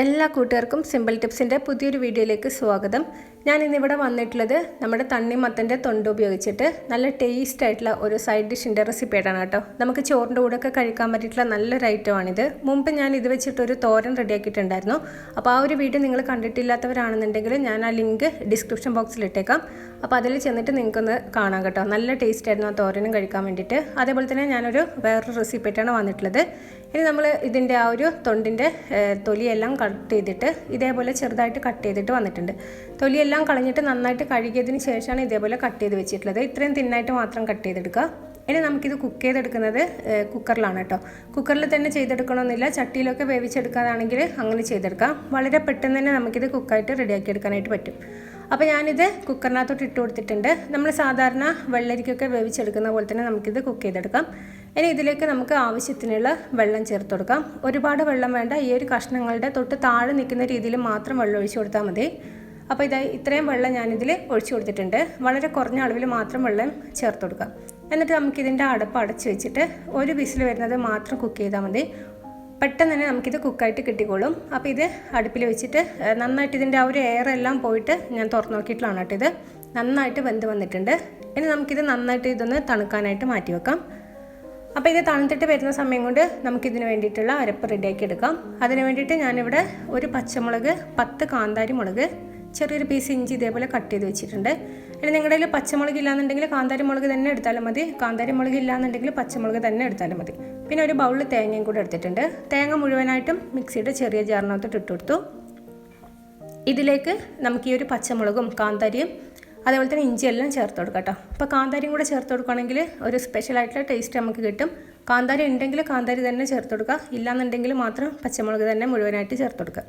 എല്ലാ കൂട്ടുകാർക്കും സിമ്പിൾ ടിപ്സിന്റെ പുതിയൊരു വീഡിയോയിലേക്ക് സ്വാഗതം. ഞാൻ ഇന്നിവിടെ വന്നിട്ടുള്ളത് നമ്മുടെ തണ്ണിമത്തന്റെ തൊണ്ട് ഉപയോഗിച്ചിട്ട് നല്ല ടേസ്റ്റ് ആയിട്ടുള്ള ഒരു സൈഡ് ഡിഷിന്റെ റെസിപ്പി ആയിട്ടാണ് കേട്ടോ. നമുക്ക് ചോറിന്റെ കൂടെ ഒക്കെ കഴിക്കാൻ പറ്റിയിട്ടുള്ള നല്ലൊരു ഐറ്റമാണിത് മുമ്പ് ഞാൻ ഇത് വെച്ചിട്ട് ഒരു തോരൻ റെഡിയാക്കിയിട്ടുണ്ടായിരുന്നു അപ്പോൾ ആ ഒരു വീഡിയോ നിങ്ങൾ കണ്ടിട്ടില്ലാത്തവരാണെന്നുണ്ടെങ്കിൽ ഞാൻ ആ ലിങ്ക് ഡിസ്ക്രിപ്ഷൻ ബോക്സിൽ ഇട്ടേക്കാം. അപ്പോൾ അതിൽ ചെന്നിട്ട് നിങ്ങൾക്കൊന്ന് കാണാം കേട്ടോ. നല്ല ടേസ്റ്റ് ആയിരുന്നു ആ തോരനും കഴിക്കാൻ വേണ്ടിയിട്ട്. അതേപോലെ തന്നെ ഞാനൊരു വേറൊരു റെസിപ്പി ആയിട്ടാണ് വന്നിട്ടുള്ളത്. ഇനി നമ്മൾ ഇതിന്റെ ആ ഒരു തൊണ്ടിന്റെ തൊലിയെല്ലാം കട്ട് ചെയ്തിട്ട് ഇതേപോലെ ചെറുതായിട്ട് കട്ട് ചെയ്തിട്ട് വന്നിട്ടുണ്ട്. തൊലിയെല്ലാം കളഞ്ഞിട്ട് നന്നായിട്ട് കഴുകിയതിന് ശേഷമാണ് ഇതേപോലെ കട്ട് ചെയ്ത് വെച്ചിട്ടുള്ളത്. ഇത്രയും തിന്നായിട്ട് മാത്രം കട്ട് ചെയ്തെടുക്കുക. ഇനി നമുക്കിത് കുക്ക് ചെയ്തെടുക്കുന്നത് കുക്കറിലാണ് കേട്ടോ. കുക്കറിൽ തന്നെ ചെയ്തെടുക്കണമെന്നില്ല. ചട്ടിയിലൊക്കെ വേവിച്ചെടുക്കാനാണെങ്കിൽ അങ്ങനെ ചെയ്തെടുക്കാം. വളരെ പെട്ടെന്ന് തന്നെ നമുക്കിത് കുക്കായിട്ട് റെഡിയാക്കി എടുക്കാനായിട്ട് പറ്റും. അപ്പോൾ ഞാനിത് കുക്കറിനകത്തോട്ട് ഇട്ട് കൊടുത്തിട്ടുണ്ട്. നമ്മൾ സാധാരണ വെള്ളരിക്കൊക്കെ വേവിച്ചെടുക്കുന്ന പോലെ തന്നെ നമുക്കിത് കുക്ക് ചെയ്തെടുക്കാം. ഇനി ഇതിലേക്ക് നമുക്ക് ആവശ്യത്തിനുള്ള വെള്ളം ചേർത്ത് കൊടുക്കാം. ഒരുപാട് വെള്ളം വേണ്ട. ഈ ഒരു കഷ്ണങ്ങളുടെ തൊട്ട് താഴെ നിൽക്കുന്ന രീതിയിൽ മാത്രം വെള്ളം ഒഴിച്ചു കൊടുത്താൽ മതി. അപ്പോൾ ഇതായി ഇത്രയും വെള്ളം ഞാനിതിൽ ഒഴിച്ചു കൊടുത്തിട്ടുണ്ട്. വളരെ കുറഞ്ഞ അളവിൽ മാത്രം വെള്ളം ചേർത്ത് കൊടുക്കാം എന്നിട്ട് നമുക്കിതിന്റെ അടപ്പ് അടച്ച് വെച്ചിട്ട് ഒരു വിസിൽ വരുന്നത് മാത്രം കുക്ക് ചെയ്താൽ മതി. പെട്ടെന്ന് തന്നെ നമുക്കിത് കുക്കായിട്ട് കിട്ടിക്കോളും. അപ്പോൾ ഇത് അടുപ്പിൽ വെച്ചിട്ട് നന്നായിട്ട് ഇതിന്റെ ആ ഒരു എയർ എല്ലാം പോയിട്ട് ഞാൻ തുറന്നു നോക്കിയിട്ടാണ് കേട്ടോ ഇത്. നന്നായിട്ട് വെന്ത് വന്നിട്ടുണ്ട്. ഇനി നമുക്കിത് നന്നായിട്ട് ഇതൊന്ന് തണുക്കാനായിട്ട് മാറ്റി വെക്കാം. അപ്പോൾ ഇത് തണുത്തിട്ട് വരുന്ന സമയം കൊണ്ട് നമുക്കിതിന് വേണ്ടിയിട്ടുള്ള അരപ്പ് റെഡിയാക്കി എടുക്കാം. അതിന് വേണ്ടിയിട്ട് ഞാനിവിടെ ഒരു പച്ചമുളക് പത്ത് കാന്താരി മുളക് ചെറിയൊരു പീസ് ഇഞ്ചി ഇതേപോലെ കട്ട് ചെയ്ത് വെച്ചിട്ടുണ്ട്. ഇനി നിങ്ങളുടെ കയ്യിൽ പച്ചമുളക് ഇല്ലാന്നുണ്ടെങ്കിൽ കാന്താരി മുളക് തന്നെ എടുത്താലും മതി. കാന്താരി മുളക് ഇല്ലാന്നുണ്ടെങ്കിൽ പച്ചമുളക് തന്നെ എടുത്താലും മതി. പിന്നെ ഒരു ബൗളിൽ തേങ്ങയും കൂടെ എടുത്തിട്ടുണ്ട്. തേങ്ങ മുഴുവനായിട്ടും മിക്സിയുടെ ചെറിയ ജാറിനകത്തോട്ട് ഇട്ട് കൊടുത്തു. ഇതിലേക്ക് നമുക്ക് ഈ ഒരു പച്ചമുളകും കാന്താരിയും അതേപോലെ തന്നെ ഇഞ്ചിയെല്ലാം ചേർത്ത് കൊടുക്കാം കേട്ടോ. അപ്പോൾ കാന്താരിയും കൂടെ ചേർത്ത് കൊടുക്കുകയാണെങ്കിൽ ഒരു സ്പെഷ്യലായിട്ടുള്ള ടേസ്റ്റ് നമുക്ക് കിട്ടും. കാന്താരി ഉണ്ടെങ്കിൽ കാന്താരി തന്നെ ചേർത്ത് കൊടുക്കുക. ഇല്ലാന്നുണ്ടെങ്കിൽ മാത്രം പച്ചമുളക് തന്നെ മുഴുവനായിട്ട് ചേർത്ത് കൊടുക്കുക.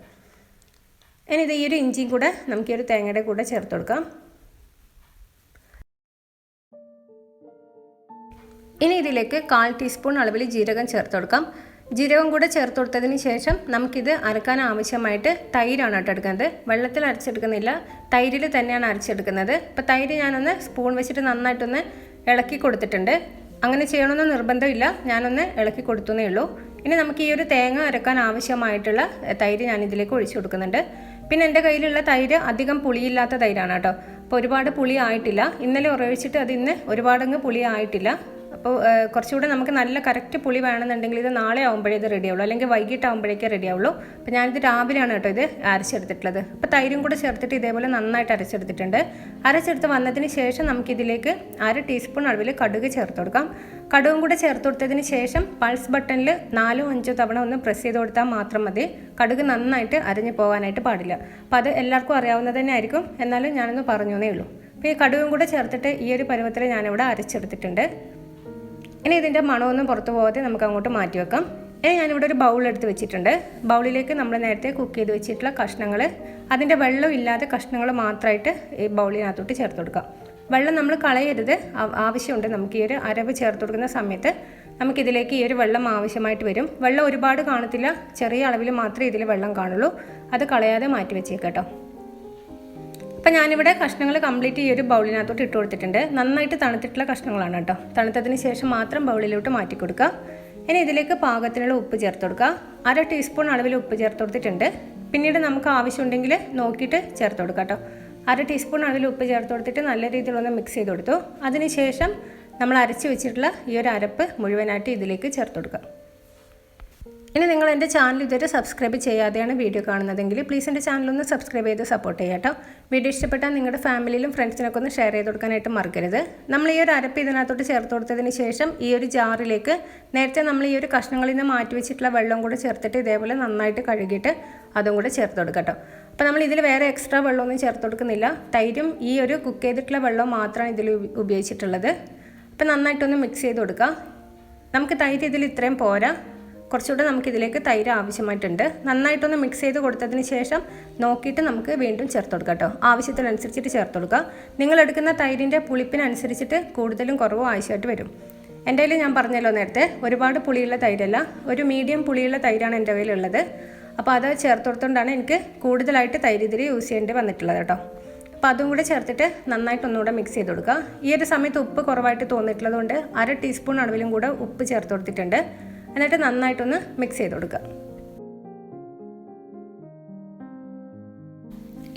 ഇനി ഇത് ഈ ഒരു ഇഞ്ചിയും കൂടെ നമുക്ക് ഈ ഒരു തേങ്ങയുടെ കൂടെ ചേർത്ത് കൊടുക്കാം. ഇനി ഇതിലേക്ക് കാൽ ടീസ്പൂൺ അളവിൽ ജീരകം ചേർത്ത് കൊടുക്കാം. ജീരകം കൂടെ ചേർത്ത് കൊടുത്തതിന് ശേഷം നമുക്കിത് അരക്കാൻ ആവശ്യമായിട്ട് തൈരാണ് കേട്ടോ എടുക്കുന്നത്. വെള്ളത്തിൽ അരച്ചെടുക്കുന്നില്ല. തൈരിൽ തന്നെയാണ് അരച്ചെടുക്കുന്നത്. ഇപ്പോൾ തൈര് ഞാനൊന്ന് സ്പൂൺ വെച്ചിട്ട് നന്നായിട്ടൊന്ന് ഇളക്കി കൊടുത്തിട്ടുണ്ട്. അങ്ങനെ ചെയ്യണമെന്ന് നിർബന്ധമില്ല. ഞാനൊന്ന് ഇളക്കി കൊടുത്തുന്നേ ഉള്ളൂ. ഇനി നമുക്ക് ഈ ഒരു തേങ്ങ അരക്കാൻ ആവശ്യമായിട്ടുള്ള തൈര് ഞാൻ ഇതിലേക്ക് ഒഴിച്ചു കൊടുക്കുന്നുണ്ട്. പിന്നെ എന്റെ കയ്യിലുള്ള തൈര് അധികം പുളിയില്ലാത്ത തൈരാണ് കേട്ടോ. അപ്പോൾ ഒരുപാട് പുളി ആയിട്ടില്ല ഇന്നലെ ഉറവിച്ചിട്ട് അത് ഇന്ന് ഒരുപാടങ്ങ് പുളി ആയിട്ടില്ല അപ്പോൾ കുറച്ചുകൂടെ നമുക്ക് നല്ല കറക്റ്റ് പുളി വേണമെന്നുണ്ടെങ്കിൽ ഇത് നാളെ ആകുമ്പോഴേ ഇത് റെഡി ആവുള്ളൂ. അല്ലെങ്കിൽ വൈകിട്ട് ആകുമ്പോഴേക്കേ റെഡി ആവുള്ളൂ. അപ്പോൾ ഞാനിത് രാവിലെയാണ് കേട്ടോ ഇത് അരച്ചെടുത്തിട്ടുള്ളത്. അപ്പോൾ തൈരും കൂടെ ചേർത്തിട്ട് ഇതേപോലെ നന്നായിട്ട് അരച്ചെടുത്തിട്ടുണ്ട്. അരച്ചെടുത്ത് വന്നതിന് ശേഷം നമുക്കിതിലേക്ക് അര ടീസ്പൂൺ അളവിൽ കടുക് ചേർത്ത് കൊടുക്കാം. കടുകും കൂടെ ചേർത്ത് കൊടുത്തതിന് ശേഷം പൾസ് ബട്ടണിൽ നാലോ അഞ്ചോ തവണ ഒന്ന് പ്രസ് ചെയ്ത് കൊടുത്താൽ മാത്രം മതി. കടുക് നന്നായിട്ട് അരിഞ്ഞു പോകാനായിട്ട് പാടില്ല. അപ്പോൾ അത് എല്ലാവർക്കും അറിയാവുന്നത് തന്നെ ആയിരിക്കും. എന്നാലും ഞാനൊന്ന് പറഞ്ഞു ഉള്ളൂ. അപ്പോൾ ഈ കടുകും കൂടെ ചേർത്തിട്ട് ഈ ഒരു പരുവത്തിൽ ഞാനിവിടെ അരച്ചെടുത്തിട്ടുണ്ട്. ഇനി ഇതിന്റെ മണമൊന്നും പുറത്തു പോകാതെ നമുക്ക് അങ്ങോട്ട് മാറ്റി വെക്കാം. ഇനി ഞാനിവിടെ ഒരു ബൗൾ എടുത്ത് വെച്ചിട്ടുണ്ട്. ബൗളിലേക്ക് നമ്മൾ നേരത്തെ കുക്ക് ചെയ്ത് വെച്ചിട്ടുള്ള കഷ്ണങ്ങൾ അതിന്റെ വെള്ളം ഇല്ലാതെ കഷ്ണങ്ങൾ മാത്രമായിട്ട് ഈ ബൗളിനകത്തോട്ട് ചേർത്ത് കൊടുക്കാം. വെള്ളം നമ്മൾ കളയരുത്. ആവശ്യമുണ്ട് നമുക്ക് ഈ ഒരു അരവ് ചേർത്ത് കൊടുക്കുന്ന സമയത്ത് നമുക്കിതിലേക്ക് ഈ ഒരു വെള്ളം ആവശ്യമായിട്ട് വരും. വെള്ളം ഒരുപാട് കാണത്തില്ല. ചെറിയ അളവിൽ മാത്രമേ ഇതിൽ വെള്ളം കാണുള്ളൂ. അത് കളയാതെ മാറ്റി വെച്ചേക്കാം അപ്പം ഞാനിവിടെ കഷ്ണങ്ങൾ കംപ്ലീറ്റ് ഈ ഒരു ബൗളിനകത്തോട്ട് ഇട്ട് കൊടുത്തിട്ടുണ്ട്. നന്നായിട്ട് തണുത്തിട്ടുള്ള കഷ്ണങ്ങളാണ് കേട്ടോ. തണുത്തതിന് ശേഷം മാത്രം ബൗളിലോട്ട് മാറ്റി കൊടുക്കുക. ഇനി ഇതിലേക്ക് പാകത്തിനുള്ള ഉപ്പ് ചേർത്ത് കൊടുക്കുക. അര ടീസ്പൂൺ അളവിൽ ഉപ്പ് ചേർത്ത് കൊടുത്തിട്ടുണ്ട്. പിന്നീട് നമുക്ക് ആവശ്യമുണ്ടെങ്കിൽ നോക്കിയിട്ട് ചേർത്ത് കൊടുക്കുക കേട്ടോ. അര ടീസ്പൂൺ അളവിൽ ഉപ്പ് ചേർത്ത് കൊടുത്തിട്ട് നല്ല രീതിയിലൊന്ന് മിക്സ് ചെയ്ത് കൊടുത്തു. അതിനുശേഷം നമ്മൾ അരച്ച് വെച്ചിട്ടുള്ള ഈ ഒരു അരപ്പ് മുഴുവനായിട്ട് ഇതിലേക്ക് ചേർത്ത് കൊടുക്കുക. ഇനി നിങ്ങൾ എന്റെ ചാനൽ ഇതുവരെ സബ്സ്ക്രൈബ് ചെയ്യാതെയാണ് വീഡിയോ കാണുന്നതെങ്കിൽ പ്ലീസ് എന്റെ ചാനൽ ഒന്ന് സബ്സ്ക്രൈബ് ചെയ്ത് സപ്പോർട്ട് ചെയ്യാം കേട്ടോ. വീഡിയോ ഇഷ്ടപ്പെട്ടാൽ നിങ്ങളുടെ ഫാമിലിയിലും ഫ്രണ്ട്സിനൊക്കെ ഒന്ന് ഷെയർ ചെയ്ത് കൊടുക്കാനായിട്ട് മറക്കരുത്. നമ്മൾ ഈ ഒരു അരപ്പ് ഇതിനകത്തോട്ട് ചേർത്ത് കൊടുത്തതിന് ശേഷം ഈ ഒരു ജാറിലേക്ക് നേരത്തെ നമ്മൾ ഈ ഒരു കഷ്ണങ്ങളിൽ നിന്ന് മാറ്റി വെച്ചിട്ടുള്ള വെള്ളം കൂടെ ചേർത്തിട്ട് ഇതേപോലെ നന്നായിട്ട് കഴുകിയിട്ട് അതും കൂടെ ചേർത്ത് കൊടുക്കാം കേട്ടോ. അപ്പോൾ നമ്മൾ ഇതിൽ വേറെ എക്സ്ട്രാ വെള്ളമൊന്നും ചേർത്ത് കൊടുക്കുന്നില്ല. തൈരും ഈ ഒരു കുക്ക് ചെയ്തിട്ടുള്ള വെള്ളം മാത്രമാണ് ഇതിൽ ഉപയോഗിച്ചിട്ടുള്ളത്. അപ്പോൾ നന്നായിട്ടൊന്ന് മിക്സ് ചെയ്ത് കൊടുക്കുക. നമുക്ക് തൈര് ഇതിൽ ഇത്രയും പോരാ. കുറച്ചുകൂടെ നമുക്കിതിലേക്ക് തൈര് ആവശ്യമായിട്ടുണ്ട്. നന്നായിട്ടൊന്ന് മിക്സ് ചെയ്ത് കൊടുത്തതിന് ശേഷം നോക്കിയിട്ട് നമുക്ക് വീണ്ടും ചേർത്ത് കൊടുക്കാം കേട്ടോ. ആവശ്യത്തിനനുസരിച്ചിട്ട് ചേർത്ത് കൊടുക്കുക. നിങ്ങൾ എടുക്കുന്ന തൈരിന്റെ പുളിപ്പിനനുസരിച്ചിട്ട് കൂടുതലും കുറവും ആവശ്യമായിട്ട് വരും. എന്റെ കയ്യിൽ ഞാൻ പറഞ്ഞല്ലോ നേരത്തെ ഒരുപാട് പുളിയുള്ള തൈരല്ല. ഒരു മീഡിയം പുളിയുള്ള തൈരാണ് എന്റെ കയ്യിലുള്ളത് അപ്പോൾ അത് ചേർത്ത് കൊടുത്തുകൊണ്ടാണ് എനിക്ക് കൂടുതലായിട്ട് തൈര് ഇതിൽ യൂസ് ചെയ്യേണ്ടി വന്നിട്ടുള്ളത് കേട്ടോ. അപ്പോൾ അതും കൂടെ ചേർത്തിട്ട് നന്നായിട്ട് ഒന്നുകൂടെ മിക്സ് ചെയ്ത് കൊടുക്കുക. ഈ ഒരു സമയത്ത് ഉപ്പ് കുറവായിട്ട് തോന്നിയിട്ടുള്ളതുകൊണ്ട് അര ടീസ്പൂൺ അളവിലും കൂടെ ഉപ്പ് ചേർത്ത് കൊടുത്തിട്ടുണ്ട്. എന്നിട്ട് നന്നായിട്ടൊന്ന് മിക്സ് ചെയ്ത് കൊടുക്കുക.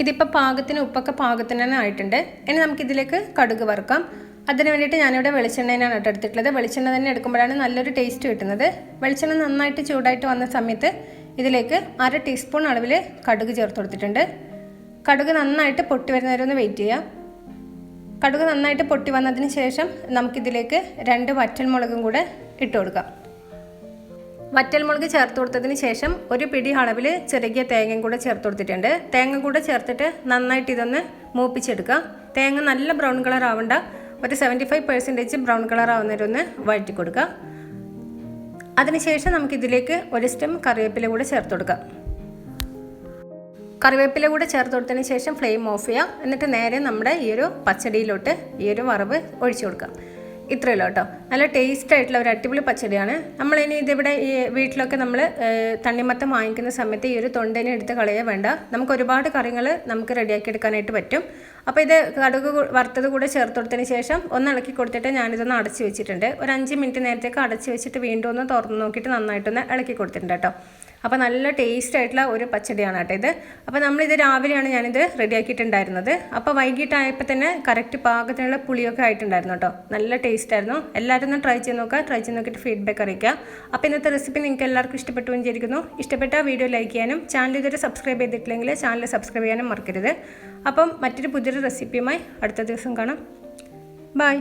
ഇതിപ്പോൾ പാകത്തിന് ഉപ്പൊക്കെ പാകത്തിന് തന്നെ ആയിട്ടുണ്ട്. ഇനി നമുക്കിതിലേക്ക് കടുക് വറുക്കാം. അതിന് വേണ്ടിയിട്ട് ഞാനിവിടെ വെളിച്ചെണ്ണേനാണ് കേട്ടോ എടുത്തിട്ടുള്ളത്. വെളിച്ചെണ്ണ തന്നെ എടുക്കുമ്പോഴാണ് നല്ലൊരു ടേസ്റ്റ് കിട്ടുന്നത്. വെളിച്ചെണ്ണ നന്നായിട്ട് ചൂടായിട്ട് വന്ന സമയത്ത് ഇതിലേക്ക് അര ടീസ്പൂൺ അളവിൽ കടുക് ചേർത്ത് കൊടുത്തിട്ടുണ്ട്. കടുക് നന്നായിട്ട് പൊട്ടി വരുന്നവരെ ഒന്ന് വെയിറ്റ് ചെയ്യാം. കടുക് നന്നായിട്ട് പൊട്ടി വന്നതിന് ശേഷം നമുക്കിതിലേക്ക് രണ്ട് വറ്റൽമുളകും കൂടെ ഇട്ട് കൊടുക്കാം. വറ്റൽമുളക് ചേർത്ത് കൊടുത്തതിന് ശേഷം ഒരു പിടി അളവിൽ ചെറുകിയ തേങ്ങയും കൂടെ ചേർത്ത് കൊടുത്തിട്ടുണ്ട്. തേങ്ങ കൂടെ ചേർത്തിട്ട് നന്നായിട്ട് ഇതൊന്ന് മൂപ്പിച്ചെടുക്കുക. തേങ്ങ നല്ല ബ്രൗൺ കളർ ആവേണ്ട. ഒരു seventy five percentage brown colour ആവുന്നവരൊന്ന് വഴറ്റി കൊടുക്കുക. അതിനുശേഷം നമുക്കിതിലേക്ക് ഒരു സ്റ്റെം കറിവേപ്പില കൂടെ ചേർത്ത് കൊടുക്കാം. കറിവേപ്പില കൂടെ ചേർത്ത് കൊടുത്തതിന് ശേഷം ഫ്ലെയിം ഓഫ് ചെയ്യാം എന്നിട്ട് നേരെ നമ്മുടെ ഈ ഒരു പച്ചടിയിലോട്ട് ഈ ഒരു വറവ് ഒഴിച്ചു കൊടുക്കാം ഇത്രയല്ലോ കേട്ടോ. നല്ല ടേസ്റ്റ് ആയിട്ടുള്ള ഒരു അടിപൊളി പച്ചടിയാണ്. നമ്മൾ ഇനി ഇതിവിടെ ഈ വീട്ടിലൊക്കെ നമ്മൾ തണ്ണിമത്തം വാങ്ങിക്കുന്ന സമയത്ത് ഈ ഒരു തൊണ്ടനെ എടുത്ത് കളയുക വേണ്ട. നമുക്ക് ഒരുപാട് കറികൾ നമുക്ക് റെഡിയാക്കി എടുക്കാനായിട്ട് പറ്റും. അപ്പോൾ ഇത് കടുക് വറുത്തത് കൂടെ ചേർത്ത് കൊടുത്തതിന് ശേഷം ഒന്ന് ഇളക്കി കൊടുത്തിട്ട് ഞാനിതൊന്ന് അടച്ച് വെച്ചിട്ടുണ്ട്. ഒരു അഞ്ച് മിനിറ്റ് നേരത്തേക്ക് അടച്ച് വെച്ചിട്ട് വീണ്ടും ഒന്ന് തുറന്ന് നോക്കിയിട്ട് നന്നായിട്ടൊന്ന് ഇളക്കി കൊടുത്തിട്ടുണ്ട് കേട്ടോ. അപ്പോൾ നല്ല ടേസ്റ്റ് ആയിട്ടുള്ള ഒരു പച്ചടിയാണ് കേട്ടോ ഇത്. അപ്പോൾ നമ്മളിത് രാവിലെയാണ് ഞാനിത് റെഡിയാക്കിയിട്ടുണ്ടായിരുന്നത് അപ്പോൾ വൈകിട്ടായപ്പോൾ തന്നെ കറക്റ്റ് പാകത്തിനുള്ള പുളിയൊക്കെ ആയിട്ടുണ്ടായിരുന്നു കേട്ടോ. നല്ല ടേസ്റ്റ് ആയിരുന്നു. എല്ലാവരും ഒന്ന് ട്രൈ ചെയ്ത് നോക്കുക. ട്രൈ ചെയ്ത് നോക്കിയിട്ട് ഫീഡ്ബാക്ക് അറിയിക്കുക. അപ്പോൾ ഇന്നത്തെ റെസിപ്പി നിങ്ങൾക്ക് എല്ലാവർക്കും ഇഷ്ടപ്പെട്ടു വിചാരിക്കുന്നു. ഇഷ്ടപ്പെട്ട വീഡിയോ ലൈക്ക് ചെയ്യാനും ചാനൽ ഇതുവരെ സബ്സ്ക്രൈബ് ചെയ്തിട്ടില്ലെങ്കിൽ ചാനൽ സബ്സ്ക്രൈബ് ചെയ്യാനും മറക്കരുത്. അപ്പം മറ്റൊരു പുതിയൊരു റെസിപ്പിയുമായി അടുത്ത ദിവസം കാണാം. ബൈ